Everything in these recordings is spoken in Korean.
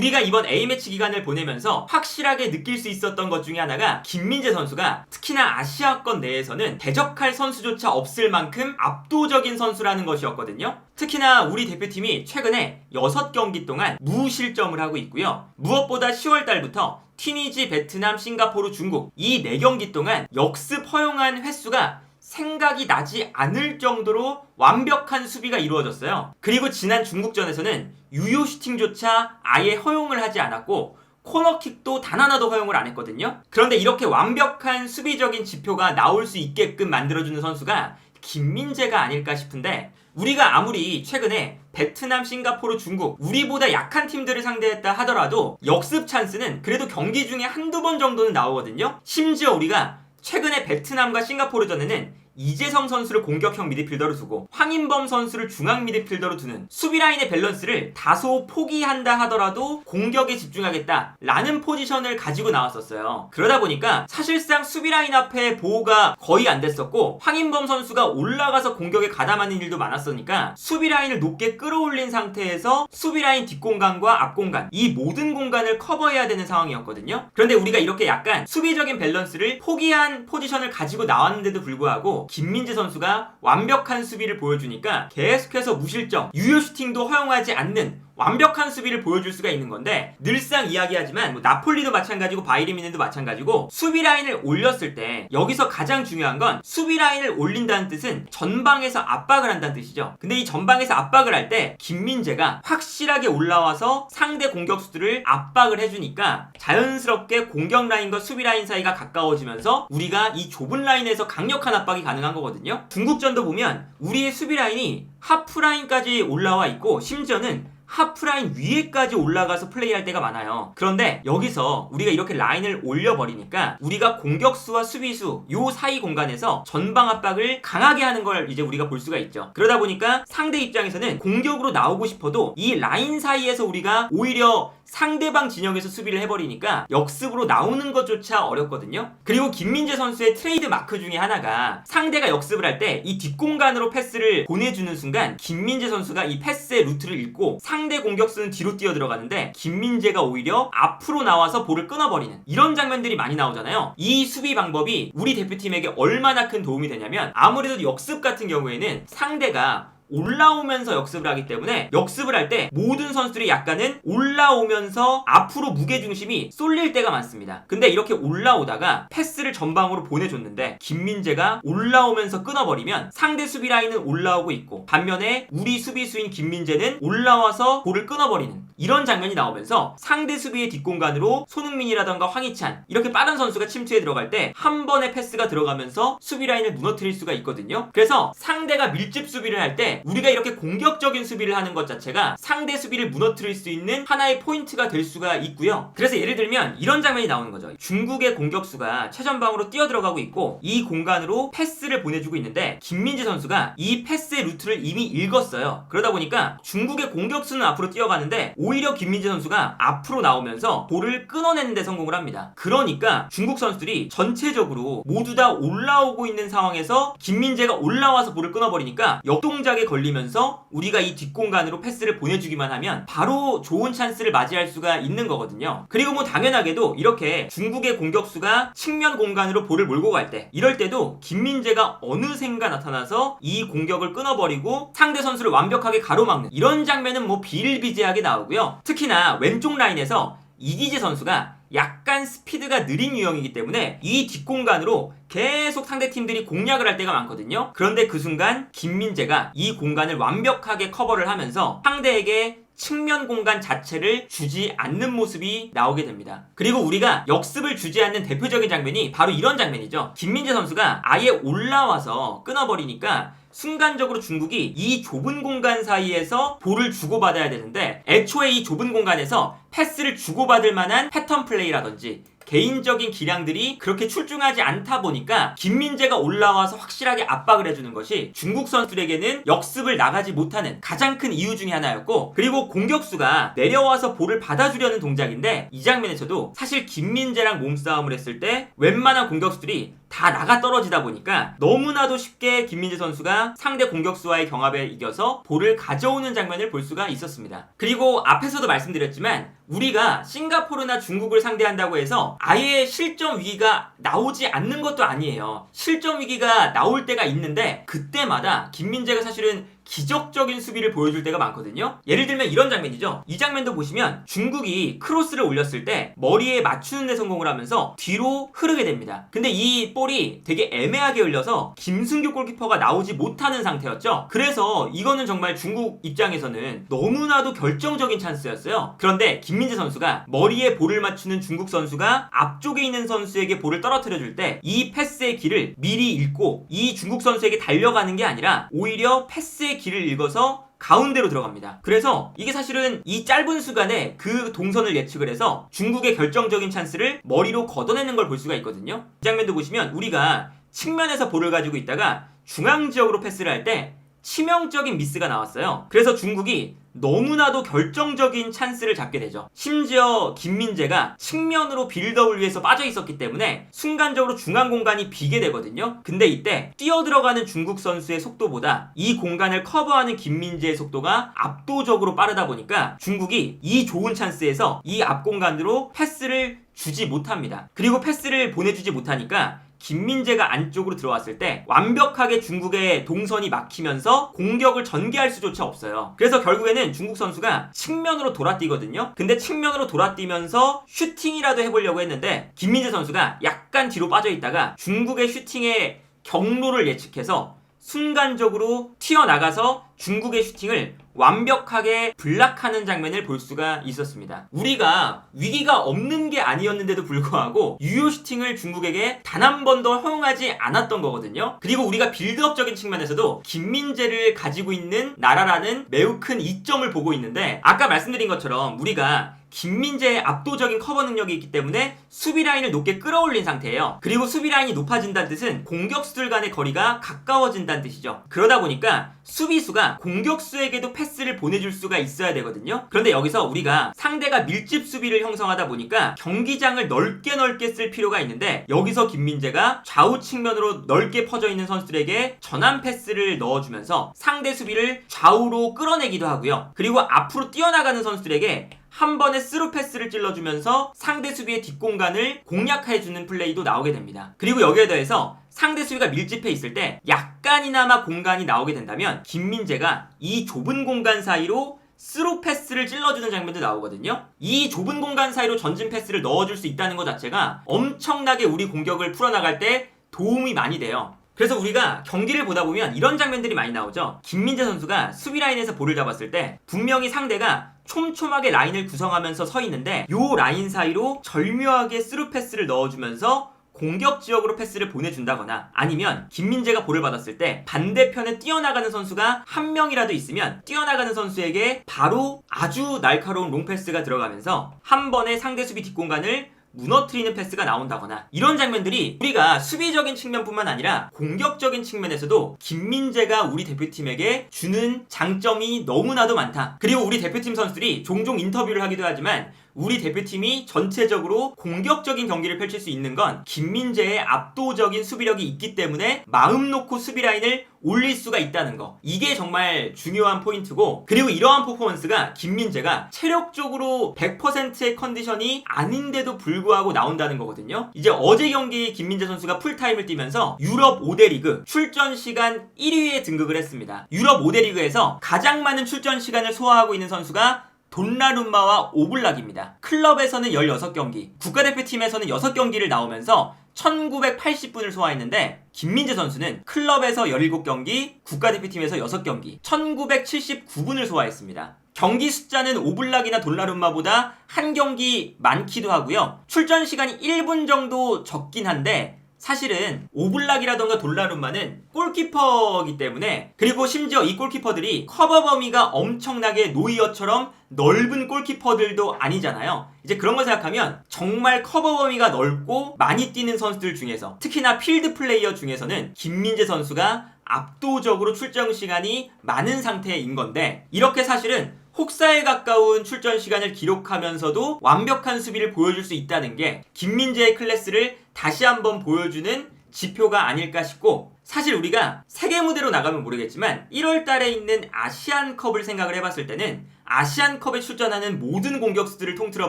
우리가 이번 A매치 기간을 보내면서 확실하게 느낄 수 있었던 것 중에 하나가 김민재 선수가 특히나 아시아권 내에서는 대적할 선수조차 없을 만큼 압도적인 선수라는 것이었거든요. 특히나 우리 대표팀이 최근에 6경기 동안 무실점을 하고 있고요. 무엇보다 10월 달부터 튀니지, 베트남, 싱가포르, 중국 이 4경기 동안 역습 허용한 횟수가 생각이 나지 않을 정도로 완벽한 수비가 이루어졌어요. 그리고 지난 중국전에서는 유효 슈팅조차 아예 허용을 하지 않았고 코너킥도 단 하나도 허용을 안 했거든요. 그런데 이렇게 완벽한 수비적인 지표가 나올 수 있게끔 만들어주는 선수가 김민재가 아닐까 싶은데 우리가 아무리 최근에 베트남, 싱가포르, 중국 우리보다 약한 팀들을 상대했다 하더라도 역습 찬스는 그래도 경기 중에 한두 번 정도는 나오거든요. 심지어 우리가 최근에 베트남과 싱가포르전에는 이재성 선수를 공격형 미드필더로 두고 황인범 선수를 중앙 미드필더로 두는 수비 라인의 밸런스를 다소 포기한다 하더라도 공격에 집중하겠다라는 포지션을 가지고 나왔었어요. 그러다 보니까 사실상 수비 라인 앞에 보호가 거의 안 됐었고 황인범 선수가 올라가서 공격에 가담하는 일도 많았으니까 수비 라인을 높게 끌어올린 상태에서 수비 라인 뒷공간과 앞공간 이 모든 공간을 커버해야 되는 상황이었거든요. 그런데 우리가 이렇게 약간 수비적인 밸런스를 포기한 포지션을 가지고 나왔는데도 불구하고 김민재 선수가 완벽한 수비를 보여주니까 계속해서 무실점, 유효 슈팅도 허용하지 않는 완벽한 수비를 보여줄 수가 있는 건데 늘상 이야기하지만 뭐 나폴리도 마찬가지고 바이리 미넨도 마찬가지고 수비 라인을 올렸을 때 여기서 가장 중요한 건 수비 라인을 올린다는 뜻은 전방에서 압박을 한다는 뜻이죠. 근데 이 전방에서 압박을 할 때 김민재가 확실하게 올라와서 상대 공격수들을 압박을 해주니까 자연스럽게 공격 라인과 수비 라인 사이가 가까워지면서 우리가 이 좁은 라인에서 강력한 압박이 가능한 거거든요. 중국전도 보면 우리의 수비 라인이 하프 라인까지 올라와 있고 심지어는 하프라인 위에까지 올라가서 플레이할 때가 많아요. 그런데 여기서 우리가 이렇게 라인을 올려버리니까 우리가 공격수와 수비수 요 사이 공간에서 전방 압박을 강하게 하는 걸 이제 우리가 볼 수가 있죠. 그러다 보니까 상대 입장에서는 공격으로 나오고 싶어도 이 라인 사이에서 우리가 오히려 상대방 진영에서 수비를 해버리니까 역습으로 나오는 것조차 어렵거든요. 그리고 김민재 선수의 트레이드 마크 중에 하나가 상대가 역습을 할 때 이 뒷공간으로 패스를 보내주는 순간 김민재 선수가 이 패스의 루트를 읽고 상대 공격수는 뒤로 뛰어 들어가는데 김민재가 오히려 앞으로 나와서 볼을 끊어버리는 이런 장면들이 많이 나오잖아요. 이 수비 방법이 우리 대표팀에게 얼마나 큰 도움이 되냐면 아무래도 역습 같은 경우에는 상대가 올라오면서 역습을 하기 때문에 역습을 할 때 모든 선수들이 약간은 올라오면서 앞으로 무게중심이 쏠릴 때가 많습니다. 근데 이렇게 올라오다가 패스를 전방으로 보내줬는데 김민재가 올라오면서 끊어버리면 상대 수비 라인은 올라오고 있고 반면에 우리 수비수인 김민재는 올라와서 볼을 끊어버리는 이런 장면이 나오면서 상대 수비의 뒷공간으로 손흥민이라던가 황희찬 이렇게 빠른 선수가 침투해 들어갈 때 한 번의 패스가 들어가면서 수비 라인을 무너뜨릴 수가 있거든요. 그래서 상대가 밀집 수비를 할때 우리가 이렇게 공격적인 수비를 하는 것 자체가 상대 수비를 무너뜨릴 수 있는 하나의 포인트가 될 수가 있고요. 그래서 예를 들면 이런 장면이 나오는 거죠. 중국의 공격수가 최전방으로 뛰어 들어가고 있고 이 공간으로 패스를 보내주고 있는데 김민재 선수가 이 패스의 루트를 이미 읽었어요. 그러다 보니까 중국의 공격수는 앞으로 뛰어가는데 오히려 김민재 선수가 앞으로 나오면서 볼을 끊어내는 데 성공을 합니다. 그러니까 중국 선수들이 전체적으로 모두 다 올라오고 있는 상황에서 김민재가 올라와서 볼을 끊어버리니까 역동작에 걸리면서 우리가 이 뒷공간으로 패스를 보내주기만 하면 바로 좋은 찬스를 맞이할 수가 있는 거거든요. 그리고 뭐 당연하게도 이렇게 중국의 공격수가 측면 공간으로 볼을 몰고 갈 때 이럴 때도 김민재가 어느샌가 나타나서 이 공격을 끊어버리고 상대 선수를 완벽하게 가로막는 이런 장면은 뭐 비일비재하게 나오고요. 특히나 왼쪽 라인에서 이디제 선수가 약간 스피드가 느린 유형이기 때문에 이 뒷공간으로 계속 상대 팀들이 공략을 할 때가 많거든요. 그런데 그 순간 김민재가 이 공간을 완벽하게 커버를 하면서 상대에게 측면 공간 자체를 주지 않는 모습이 나오게 됩니다. 그리고 우리가 역습을 주지 않는 대표적인 장면이 바로 이런 장면이죠. 김민재 선수가 아예 올라와서 끊어버리니까 순간적으로 중국이 이 좁은 공간 사이에서 볼을 주고받아야 되는데 애초에 이 좁은 공간에서 패스를 주고받을 만한 패턴 플레이라든지 개인적인 기량들이 그렇게 출중하지 않다 보니까 김민재가 올라와서 확실하게 압박을 해주는 것이 중국 선수들에게는 역습을 나가지 못하는 가장 큰 이유 중에 하나였고 그리고 공격수가 내려와서 볼을 받아주려는 동작인데 이 장면에서도 사실 김민재랑 몸싸움을 했을 때 웬만한 공격수들이 다 나가 떨어지다 보니까 너무나도 쉽게 김민재 선수가 상대 공격수와의 경합에 이겨서 볼을 가져오는 장면을 볼 수가 있었습니다. 그리고 앞에서도 말씀드렸지만 우리가 싱가포르나 중국을 상대한다고 해서 아예 실점 위기가 나오지 않는 것도 아니에요. 실점 위기가 나올 때가 있는데 그때마다 김민재가 사실은 기적적인 수비를 보여줄 때가 많거든요. 예를 들면 이런 장면이죠. 이 장면도 보시면 중국이 크로스를 올렸을 때 머리에 맞추는 데 성공을 하면서 뒤로 흐르게 됩니다. 근데 이 볼이 되게 애매하게 흘려서 김승규 골키퍼가 나오지 못하는 상태였죠. 그래서 이거는 정말 중국 입장에서는 너무나도 결정적인 찬스였어요. 그런데 김민재 선수가 머리에 볼을 맞추는 중국 선수가 앞쪽에 있는 선수에게 볼을 떨어뜨려 줄 때 이 패스의 길을 미리 읽고 이 중국 선수에게 달려가는 게 아니라 오히려 패스의 길을 읽어서 가운데로 들어갑니다. 그래서 이게 사실은 이 짧은 수간에 그 동선을 예측을 해서 중국의 결정적인 찬스를 머리로 걷어내는 걸 볼 수가 있거든요. 이 장면도 보시면 우리가 측면에서 볼을 가지고 있다가 중앙 지역으로 패스를 할 때 치명적인 미스가 나왔어요. 그래서 중국이 너무나도 결정적인 찬스를 잡게 되죠. 심지어 김민재가 측면으로 빌드업을 위해서 빠져 있었기 때문에 순간적으로 중앙 공간이 비게 되거든요. 근데 이때 뛰어 들어가는 중국 선수의 속도보다 이 공간을 커버하는 김민재의 속도가 압도적으로 빠르다 보니까 중국이 이 좋은 찬스에서 이 앞 공간으로 패스를 주지 못합니다. 그리고 패스를 보내주지 못하니까 김민재가 안쪽으로 들어왔을 때 완벽하게 중국의 동선이 막히면서 공격을 전개할 수조차 없어요. 그래서 결국에는 중국 선수가 측면으로 돌아뛰거든요. 근데 측면으로 돌아뛰면서 슈팅이라도 해보려고 했는데 김민재 선수가 약간 뒤로 빠져 있다가 중국의 슈팅의 경로를 예측해서 순간적으로 튀어나가서 중국의 슈팅을 완벽하게 블락하는 장면을 볼 수가 있었습니다. 우리가 위기가 없는 게 아니었는데도 불구하고 유효 슈팅을 중국에게 단 한 번도 허용하지 않았던 거거든요. 그리고 우리가 빌드업적인 측면에서도 김민재를 가지고 있는 나라라는 매우 큰 이점을 보고 있는데 아까 말씀드린 것처럼 우리가 김민재의 압도적인 커버 능력이 있기 때문에 수비 라인을 높게 끌어올린 상태예요. 그리고 수비 라인이 높아진다는 뜻은 공격수들 간의 거리가 가까워진다는 뜻이죠. 그러다 보니까 수비수가 공격수에게도 패스를 보내줄 수가 있어야 되거든요. 그런데 여기서 우리가 상대가 밀집 수비를 형성하다 보니까 경기장을 넓게 넓게 쓸 필요가 있는데 여기서 김민재가 좌우 측면으로 넓게 퍼져 있는 선수들에게 전환 패스를 넣어주면서 상대 수비를 좌우로 끌어내기도 하고요. 그리고 앞으로 뛰어나가는 선수들에게 한 번에 스루 패스를 찔러주면서 상대 수비의 뒷공간을 공략해주는 플레이도 나오게 됩니다. 그리고 여기에 더해서 상대 수비가 밀집해 있을 때 약간이나마 공간이 나오게 된다면 김민재가 이 좁은 공간 사이로 스루 패스를 찔러주는 장면도 나오거든요. 이 좁은 공간 사이로 전진 패스를 넣어줄 수 있다는 것 자체가 엄청나게 우리 공격을 풀어나갈 때 도움이 많이 돼요. 그래서 우리가 경기를 보다 보면 이런 장면들이 많이 나오죠. 김민재 선수가 수비 라인에서 볼을 잡았을 때 분명히 상대가 촘촘하게 라인을 구성하면서 서 있는데 요 라인 사이로 절묘하게 스루 패스를 넣어주면서 공격 지역으로 패스를 보내준다거나 아니면 김민재가 볼을 받았을 때 반대편에 뛰어나가는 선수가 한 명이라도 있으면 뛰어나가는 선수에게 바로 아주 날카로운 롱패스가 들어가면서 한 번에 상대 수비 뒷공간을 무너뜨리는 패스가 나온다거나 이런 장면들이 우리가 수비적인 측면뿐만 아니라 공격적인 측면에서도 김민재가 우리 대표팀에게 주는 장점이 너무나도 많다. 그리고 우리 대표팀 선수들이 종종 인터뷰를 하기도 하지만 우리 대표팀이 전체적으로 공격적인 경기를 펼칠 수 있는 건 김민재의 압도적인 수비력이 있기 때문에 마음 놓고 수비 라인을 올릴 수가 있다는 거. 이게 정말 중요한 포인트고, 그리고 이러한 퍼포먼스가 김민재가 체력적으로 100%의 컨디션이 아닌데도 불구하고 나온다는 거거든요. 이제 어제 경기 김민재 선수가 풀타임을 뛰면서 유럽 5대 리그 출전 시간 1위에 등극을 했습니다. 유럽 5대 리그에서 가장 많은 출전 시간을 소화하고 있는 선수가 돈나룸마와 오블락입니다. 클럽에서는 16경기, 국가대표팀에서는 6경기를 나오면서 1980분을 소화했는데 김민재 선수는 클럽에서 17경기, 국가대표팀에서 6경기, 1979분을 소화했습니다. 경기 숫자는 오블락이나 돌나룸마보다 한 경기 많기도 하고요. 출전 시간이 1분 정도 적긴 한데 사실은 오블락이라던가 돌나룸마는 골키퍼이기 때문에 그리고 심지어 이 골키퍼들이 커버 범위가 엄청나게 노이어처럼 넓은 골키퍼들도 아니잖아요. 이제 그런 걸 생각하면 정말 커버 범위가 넓고 많이 뛰는 선수들 중에서 특히나 필드 플레이어 중에서는 김민재 선수가 압도적으로 출전 시간이 많은 상태인 건데 이렇게 사실은 혹사에 가까운 출전 시간을 기록하면서도 완벽한 수비를 보여줄 수 있다는 게 김민재의 클래스를 다시 한번 보여주는 지표가 아닐까 싶고 사실 우리가 세계 무대로 나가면 모르겠지만 1월 달에 있는 아시안컵을 생각을 해봤을 때는 아시안컵에 출전하는 모든 공격수들을 통틀어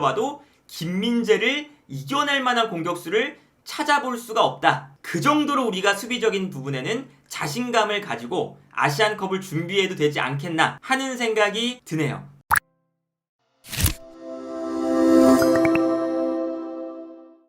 봐도 김민재를 이겨낼 만한 공격수를 찾아볼 수가 없다. 그 정도로 우리가 수비적인 부분에는 자신감을 가지고 아시안컵을 준비해도 되지 않겠나 하는 생각이 드네요.